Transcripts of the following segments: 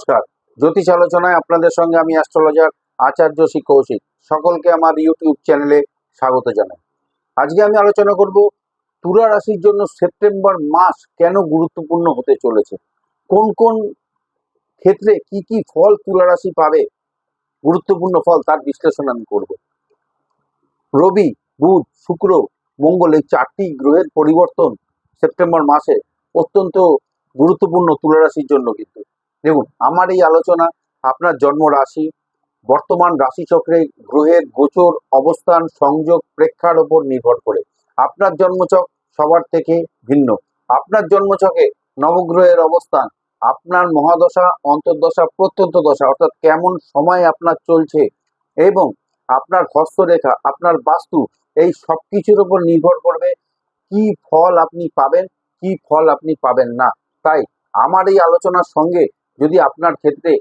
নমস্কার। জ্যোতিষ আলোচনায় আপনাদের সঙ্গে আমি অ্যাস্ট্রোলজার আচার্য শ্রী কৌশিক। সকলকে আমার ইউটিউব চ্যানেলে স্বাগত জানাই। আজকে আমি আলোচনা করব, তুলা রাশির জন্য সেপ্টেম্বর মাস কেন গুরুত্বপূর্ণ হতে চলেছে? কোন কোন ক্ষেত্রে কি কি ফল তুলা রাশি পাবে? গুরুত্বপূর্ণ ফল তার বিশ্লেষণ আমি করব। রবি, বুধ, শুক্র, মঙ্গল এই চারটি গ্রহের পরিবর্তন সেপ্টেম্বর মাসে অত্যন্ত গুরুত্বপূর্ণ তুলা রাশির জন্য কিন্তু। দেখুন, আমার এই আলোচনা, আপনার জন্ম রাশি, বর্তমান রাশিচক্রে গ্রহের গোচর অবস্থান, সংযোগ, প্রেক্ষার ওপর নির্ভর করে। আপনার জন্মচক সবার থেকে ভিন্ন। আপনার জন্মচকে নবগ্রহের অবস্থান, আপনার মহাদশা, অন্তর্দশা, প্রত্যন্ত দশা, অর্থাৎ কেমন সময় আপনার চলছে এবং আপনার হস্তরেখা, আপনার বাস্তু, এই সব কিছুর উপর নির্ভর করবে কি ফল আপনি পাবেন, কি ফল আপনি পাবেন না। তাই আমার এই আলোচনার সঙ্গে যদি আপনার ক্ষেত্রে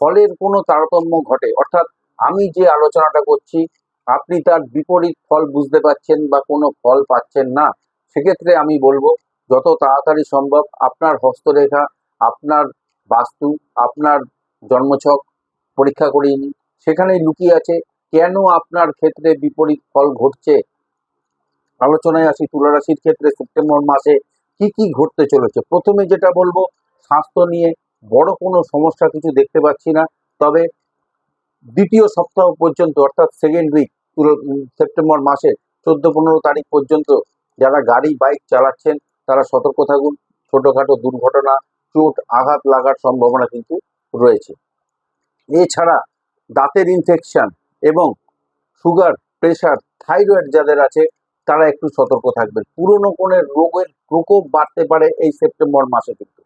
ফলের কোনো তারতম্য ঘটে, অর্থাৎ আমি যে আলোচনাটা করছি, আপনি তার বিপরীত ফল বুঝতে পারছেন বা কোনো ফল পাচ্ছেন না, সেক্ষেত্রে আমি বলব, যত তাড়াতাড়ি সম্ভব আপনার হস্তরেখা, আপনার বাস্তু, আপনার জন্মছক পরীক্ষা করিয়ে নিন। সেখানেই লুকিয়ে আছে, কেন আপনার ক্ষেত্রে বিপরীত ফল ঘটছে? আলোচনায় আসি তুলা রাশির ক্ষেত্রে সেপ্টেম্বর মাসে কি কি ঘটতে চলেছে? প্রথমে যেটা বলব, স্বাস্থ্য নিয়ে বড় কোনো সমস্যা কিছু দেখতে পাচ্ছি না। তবে দ্বিতীয় সপ্তাহ পর্যন্ত, অর্থাৎ সেকেন্ড উইক সেপ্টেম্বর মাসে চোদ্দ পনেরো তারিখ পর্যন্ত যারা গাড়ি বাইক চালাচ্ছেন, তারা সতর্ক থাকুন। ছোটোখাটো দুর্ঘটনা, চোট, আঘাত লাগার সম্ভাবনা কিন্তু রয়েছে। এছাড়া দাঁতের ইনফেকশন এবং সুগার প্রেশার থাইরয়েড যাদের আছে, তারা একটু সতর্ক থাকবেন। পুরনো কোনো রোগের প্রকোপ বাড়তে পারে এই সেপ্টেম্বর মাসে কিন্তু।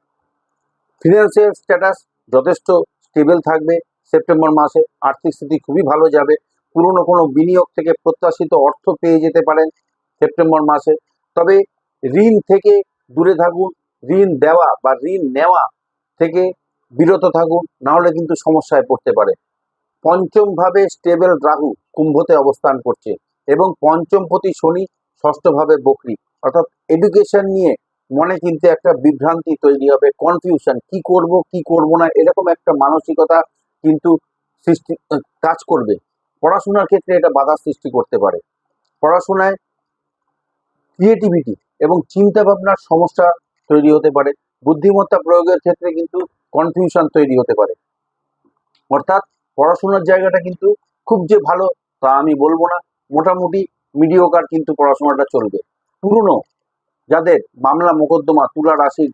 ফিনান্সিয়াল স্ট্যাটাস যথেষ্ট স্টেবল থাকবে। সেপ্টেম্বর মাসে আর্থিক স্থিতি খুবই ভালো যাবে। পুরনো কোনো বিনিয়োগ থেকে প্রত্যাশিত অর্থ পেয়ে যেতে পারেন সেপ্টেম্বর মাসে। তবে ঋণ থেকে দূরে থাকুন, ঋণ দেওয়া বা ঋণ নেওয়া থেকে বিরত থাকুন, নাহলে কিন্তু সমস্যায় পড়তে পারে। পঞ্চমভাবে স্টেবল রাহু কুম্ভতে অবস্থান করছে এবং পঞ্চমপতি শনি ষষ্ঠভাবে বকরি। অর্থাৎ এডুকেশন নিয়ে মনে কিন্তু একটা বিভ্রান্তি তৈরি হবে কনফিউশন কি করব কি করব না, এরকম একটা মানসিকতা কিন্তু সৃষ্টি কাজ করবে। পড়াশোনার ক্ষেত্রে এটা বাধা সৃষ্টি করতে পারে। পড়াশোনায় ক্রিয়েটিভিটি এবং চিন্তা ভাবনার সমস্যা তৈরি হতে পারে। বুদ্ধিমত্তা প্রয়োগের ক্ষেত্রে কিন্তু কনফিউশন তৈরি হতে পারে। অর্থাৎ পড়াশোনার জায়গাটা কিন্তু খুব যে ভালো তা আমি বলব না। মোটামুটি মিডিওকার কিন্তু পড়াশোনাটা চলবে। পুরনো যাদের মামলা মোকদ্দমা তুলা রাশি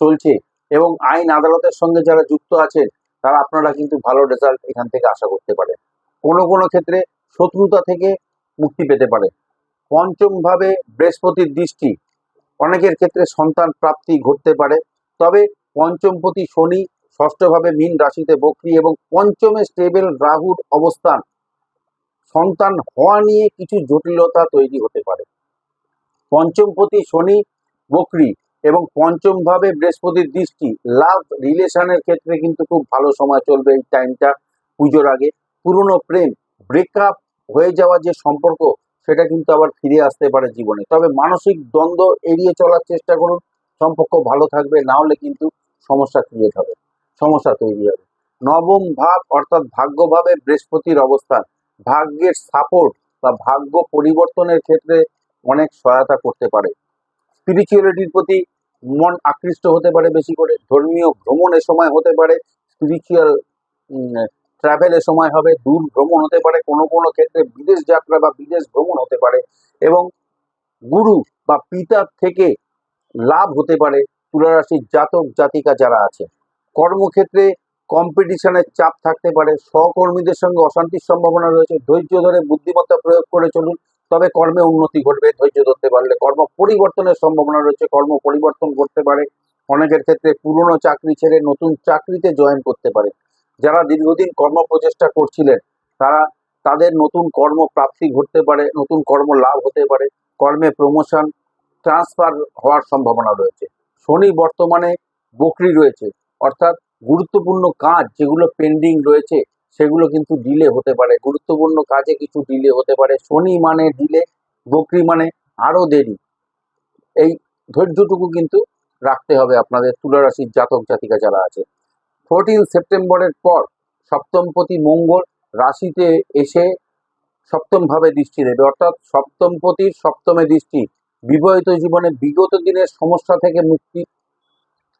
চলছে এবং আইন আদালতের সঙ্গে যারা যুক্ত আছেন, তারা আপনারা কিন্তু ভালো রেজাল্ট এখান থেকে আশা করতে পারেন। কোনো কোনো ক্ষেত্রে শত্রুতা থেকে মুক্তি পেতে পারে। পঞ্চমভাবে বৃহস্পতির দৃষ্টি। অনেকের ক্ষেত্রে সন্তান প্রাপ্তি ঘটতে পারে। তবে পঞ্চমপতি শনি, ষষ্ঠভাবে মীন রাশিতে বকরি এবং পঞ্চমে স্টেবল রাহুর অবস্থান। সন্তান হওয়া নিয়ে কিছু জটিলতা তৈরি হতে পারে। পঞ্চমপতি শনি বকরি এবং পঞ্চম ভাবে বৃহস্পতির দৃষ্টি, লাভ রিলেশনের ক্ষেত্রে কিন্তু খুব ভালো সময় চলবে এই টাইমটা পুজোর আগে। পুরনো প্রেম ব্রেকআপ হয়ে যাওয়া যে সম্পর্ক, সেটা কিন্তু আবার ফিরে আসতে পারে জীবনে। তবে মানসিক দ্বন্দ্ব এড়িয়ে চলার চেষ্টা করুন। সম্পর্ক ভালো থাকবে, না হলে কিন্তু সমস্যা ক্রিয়েট হবে, সমস্যা তৈরি হবে। নবম ভাব অর্থাৎ ভাগ্যভাবে বৃহস্পতির অবস্থান, ভাগ্যের সাপোর্ট বা ভাগ্য পরিবর্তনের ক্ষেত্রে অনেক সহায়তা করতে পারে। স্পিরিচুয়ালিটির প্রতি মন আকৃষ্ট হতে পারে বেশি করে, ধর্মীয় ভ্রমণের সময় হতে পারে স্পিরিচুয়াল ট্রাভেলের সময় হবে, দূর ভ্রমণ হতে পারে, কোনো কোনো ক্ষেত্রে বিদেশ যাত্রা বা বিদেশ ভ্রমণ হতে পারে এবং গুরু বা পিতার থেকে লাভ হতে পারে তুলারাশির জাতক জাতিকা যারা আছে। কর্মক্ষেত্রে কম্পিটিশনের চাপ থাকতে পারে, সহকর্মীদের সঙ্গে অশান্তির সম্ভাবনা রয়েছে, ধৈর্য ধরে বুদ্ধিমত্তা প্রয়োগ করে চলুন তবে কর্মে উন্নতি ঘটবে, ধৈর্য ধরতে পারলে। কর্ম পরিবর্তনের সম্ভাবনা রয়েছে, কর্ম পরিবর্তন করতে পারে। অনেকের ক্ষেত্রে পুরনো চাকরি ছেড়ে নতুন চাকরিতে জয়েন করতে পারে। যারা দীর্ঘদিন কর্ম প্রচেষ্টা করছিলেন, তারা, তাদের নতুন কর্ম প্রাপ্তি ঘটতে পারে, নতুন কর্ম লাভ হতে পারে। কর্মে প্রমোশন ট্রান্সফার হওয়ার সম্ভাবনা রয়েছে। শনি বর্তমানে বকরি রয়েছে। অর্থাৎ গুরুত্বপূর্ণ কাজ যেগুলো পেন্ডিং রয়েছে সেগুলো কিন্তু ডিলে হতে পারে। গুরুত্বপূর্ণ কাজে কিছু ডিলে হতে পারে। শনি মানে ডিলে বকরি মানে আরও দেরি। এই ধৈর্যটুকু কিন্তু রাখতে হবে আপনাদের তুলারাশির জাতক জাতিকা যারা আছে। ফোরটিন সেপ্টেম্বরের পর সপ্তমপতি মঙ্গল রাশিতে এসে সপ্তমভাবে দৃষ্টি দেবে। অর্থাৎ সপ্তমপতির সপ্তমে দৃষ্টি। বিবাহিত জীবনে বিগত দিনের সমস্যা থেকে মুক্তি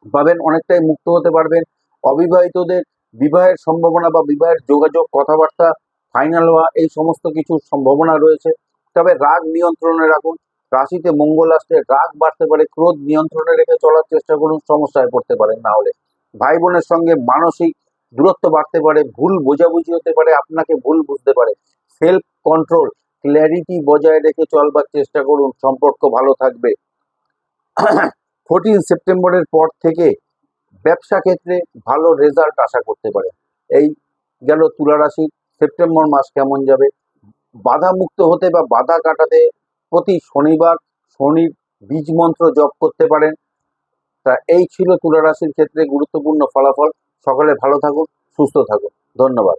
পাবেন, অনেকটাই মুক্ত হতে পারবেন। অবিবাহিতদের বিবাহের সম্ভাবনা বা বিবাহের যোগাযোগ, কথাবার্তা ফাইনাল হওয়া, এই সমস্ত কিছুর সম্ভাবনা রয়েছে। তবে রাগ নিয়ন্ত্রণে রাখুন। রাশিতে মঙ্গল আসলে রাগ বাড়তে পারে, ক্রোধ নিয়ন্ত্রণে রেখে চলার চেষ্টা করুন, সমস্যায় পড়তে পারেন না হলে। ভাই বোনের সঙ্গে মানসিক দূরত্ব বাড়তে পারে, ভুল বোঝাবুঝি হতে পারে, আপনাকে ভুল বুঝতে পারে। সেলফ কন্ট্রোল ক্ল্যারিটি বজায় রেখে চলবার চেষ্টা করুন, সম্পর্ক ভালো থাকবে। ফোরটিন সেপ্টেম্বরের পর থেকে ব্যবসা ক্ষেত্রে ভালো রেজাল্ট আশা করতে পারে। এই গেল তুলা রাশির সেপ্টেম্বর মাস কেমন যাবে? বাধা মুক্ত হতে বা বাধা কাটাতে প্রতি শনিবার শনির বীজ মন্ত্র জপ করতে পারেন। তা এই ছিল তুলা রাশির ক্ষেত্রে গুরুত্বপূর্ণ ফলাফল। সকলে ভালো থাকুন, সুস্থ থাকুন। ধন্যবাদ।